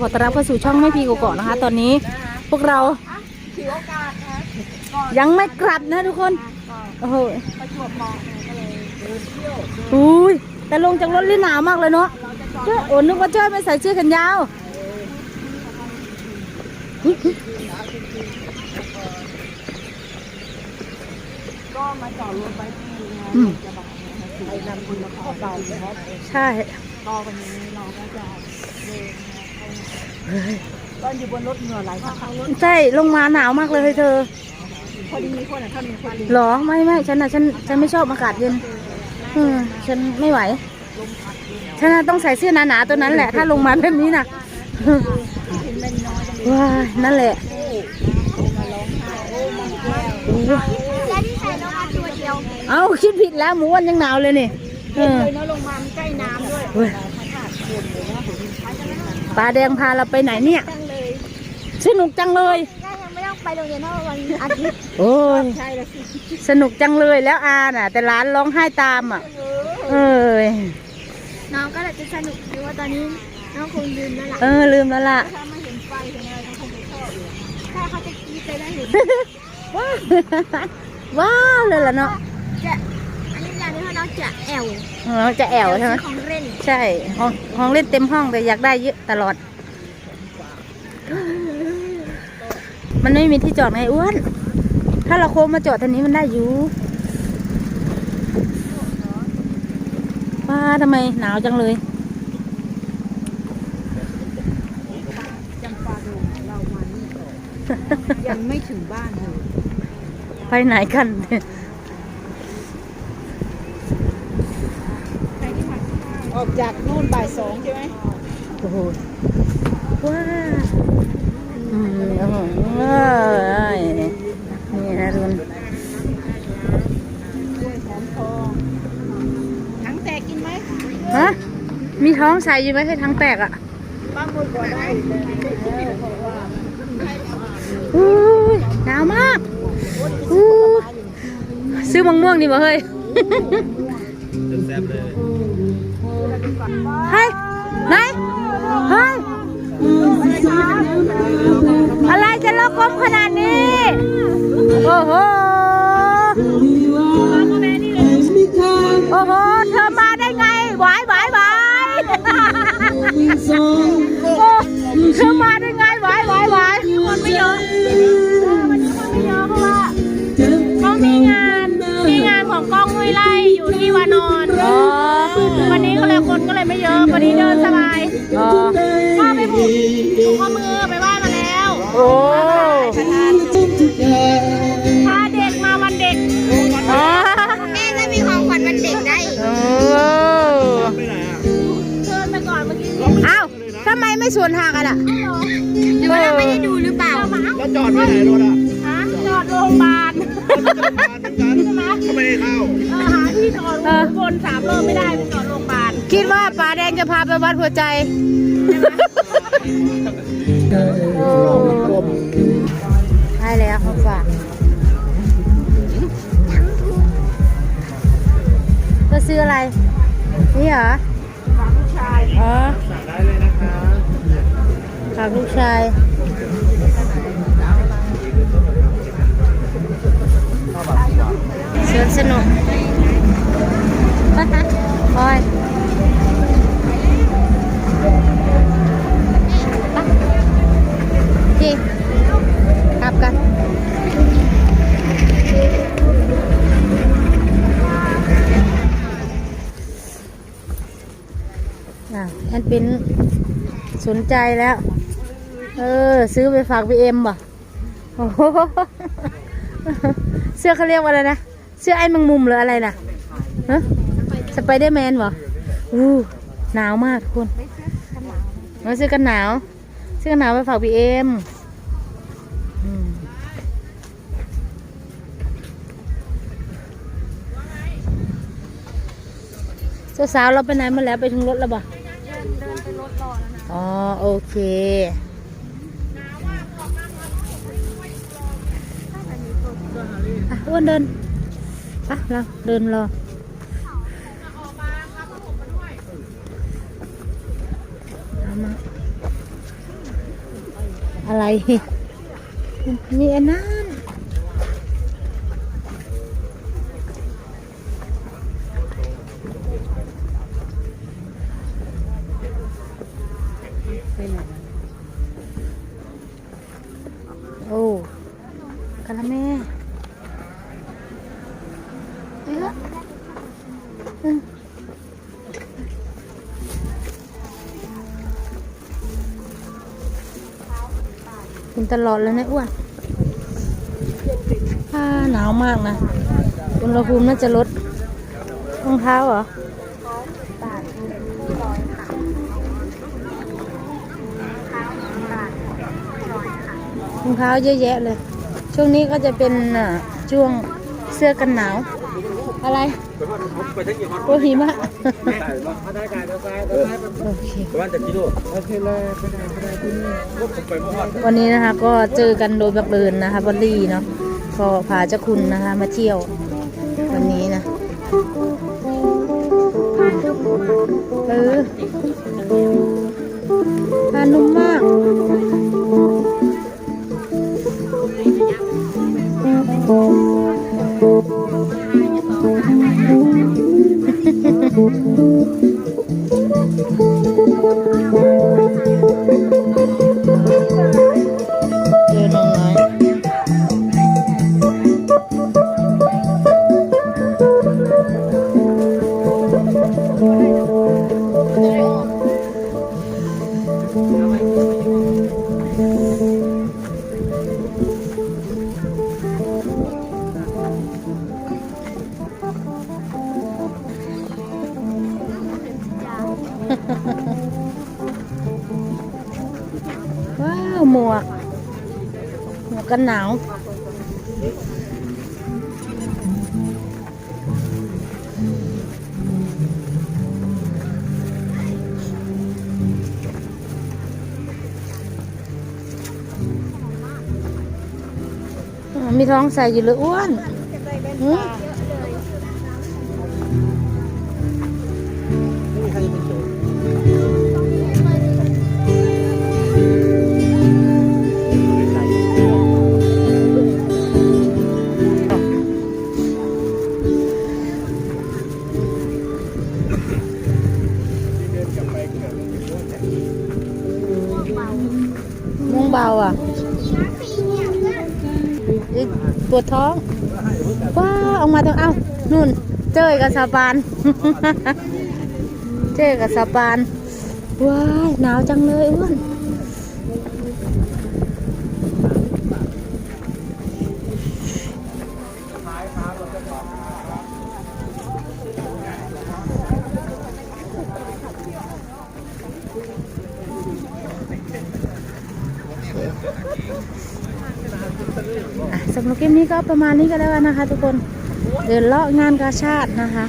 ขอต้อนรับเข้าสู่ช่องแม่พีกเกาะนะคะ ตอนนี้พวกเราถือโอกาสนะยังไม่กลับนะทุกคนโอ้โหประจวบเหมาะก็เลยเดินเที่ยวอุ้ยแต่ลงจากรถเลยหนาวมากเลยเนาะเจ้ยโอ้นึกว่าเจ้ยไม่ใส่เสื้อแขนยาวก็มาจอดรถไว้ที่งานอืมจะบอกนะไปนำคุณมาขอเราเพราะใช่ก็วันนี้เราก็จะเดิน นะเข้าก็อยู่บนรถเหงื่อไหลเข้าๆรถใช่ลงมาหนาวมากเลยเธอพอดีคนอะถ้ามีพอดีหรอไม่ไม่ฉันนะฉันฉันไม่ชอบอากาศเย็นเออฉันไม่ไหวฉันน่ะต้องใส่เสื้อหนาๆตัวนั้นแหละ ถ้าลงมาแบบนี้นะเห็นเป็นน้อยจังว้ายนั่นแหละมาร้องไห้โอ้มาแก้วโอ้ยแล้วที่ใส่ลงมาตัวเดียวเอ้าคิดผิดแล้วหมูวันยังหนาวเลยนี่เอเห็นอเลยเนาะลงมามันใกล้น้ำด้วยเว้ยอากาศเย็นเลยนะผมใช้ กันแล้วปลาแดงพาเราไปไหนเนี่ย จังเลยสนุกจังเลยย่ายังไม่ต้องไปโรงเรียนเท่าวันอาทิตย์โอ้ย ใช่แล้วสิสนุกจังเลยแล้วอาน่ะ แต่ร้านร้องไห้ตามอะ เอ้ย น้องก็อาจจะสนุกหรือว่าตอนนี้น้องคงลืมแล้วล่ะเออลืมแล้วล่ะ ถ้าไม่เห็นไฟเห็นอะไรก็คงจะชอบอยู่ถ้าเขาจะกรีดไปได้เห็นว้าวว้าวเลยล่ะเนาะจะ อันนี้อย่างนี้ว่าน้องจะแอวน้องจะแอวใช่ไหมของเล่นใช่ห้องห้องเล่นเต็มห้องแต่อยากได้เยอะตลอด มันไม่มีที่จอดไงอ้วน ถ้าเราโค้งมาจอดทางนี้มันได้อยู่ว้าทำไมหนาวจังเลยจำปาดงเรามานี่ก่อนยังไม่ถึงบ้านเลย ไปไหนกัน ออกจากนู่นบ่ายสองใช่ไหมโอ้โหว้าอืมโอ้โหว้ายนี่นะทุนด้วยหอมทองทั้งแตกกินไหมฮะมีท้องใส่อยู่ไหมให้ท้องแตกอะป้าหมดก่อนได้เออบอกว่าอุ้ยหนาวมากอู้ซื้อมะม่วงดีบ่เฮ้ยแซ่บเลย เฮ้ยไหนเฮ้ยอะไรจะโลกกลมขนาดนี้ โอ้โห โอ้โห เธอมาได้ไงไหวายหวายหวโอ้เธอมาได้ไงหวายหวายหวคนไม่เยอะวันนี้คนไม่เยอะเพราะว่าเขามีงาน มีงานของกองห้วยไล่อยู่ที่วานอ คนก็เลยไม่เยอะวันนี้เดินสบายพ่อไปผูกผูกข้อมือไปไหว้มาแล้วโอ้พาเด็กมาวันเด็กอ๋อแม่จะมีของขวัญวันเด็กได้โอ้ไปไหนอะเดินไปก่อนเมื่อกี้อ้าวทำไมไม่สวนทางกันอะหรือว่าเราไม่ได้ดูหรือเปล่าแล้วจอดไว้ไหนรถอะฮะจอดโรงพยาบาลจอดบ้านเหมือนกันทำไมให้เข้าเออหาที่จอดวนสามรอบไม่ได้ไปจอดโรงพยาบาล คิดว่าป่าแดงจะพาไปวัดหัวใจใช่แล้วเขาฝากก็ซื้ออะไร นี่เหรอลูกชายอ๋อสั่งได้เลยนะคะฝากลูกชายสวนสนุกโสนใจแล้ว เออ ซื้อไปฝากพีเอ็มบ่โอ้โหเสื้อเขาเรียกว่าอะไรนะ เสื้อไอ้มังมุมหรืออะไรนะฮะสไปเดอร์แมนบ่อู้หนาวมากทุกคนมาซื้อกันหนาว ซื้อกันหนาวไปฝากพีเอ็มสาวๆเราไปไหนมาแล้วไปถึงรถแล้วบ่ อ๋อ โอเค อะอ้วนเดินไปะเราเดินรอ เอามา อะไรมีอันนั้น กะละแม่เอ๊ะเอ๊ะกินตลอดเลยนะอ้วนอ่าหนาวมากนะ อุณหภูมิน่าจะลดรองเท้าเหรอรองเท้าเยอะแยะเลย ช่วงนี้ก็จะเป็นช่วงเสื้อกันหนาว อะไรโอ้หิมะโอเควันแต่กิโลโอเคเลยไปไหนไปไหนที่นี่ผมไปเมื่อวานวันนี้นะคะก็เจอกันโดยบังเอิญนะคะบอลลี่เนาะก็พาเจ้าคุณนะคะ มาเที่ยว วันนี้นะเออพานุ่มมาก เว้าวหมวกหมวกกันหนาวอ่ามีท้องใส่อยู่เลยอ้วน เบาอะปวดท้อง ว้าออกมาตรงเอ้านู่น เจอกับสาปาน เจอกับสาปาน ว้ายหนาวจังเลยอ้วนำหรับคลิปนี้ก็ประมาณนี้ก็แล้วนนะคะ ทุกคนเดินเลาะงานกาชาตินะคะ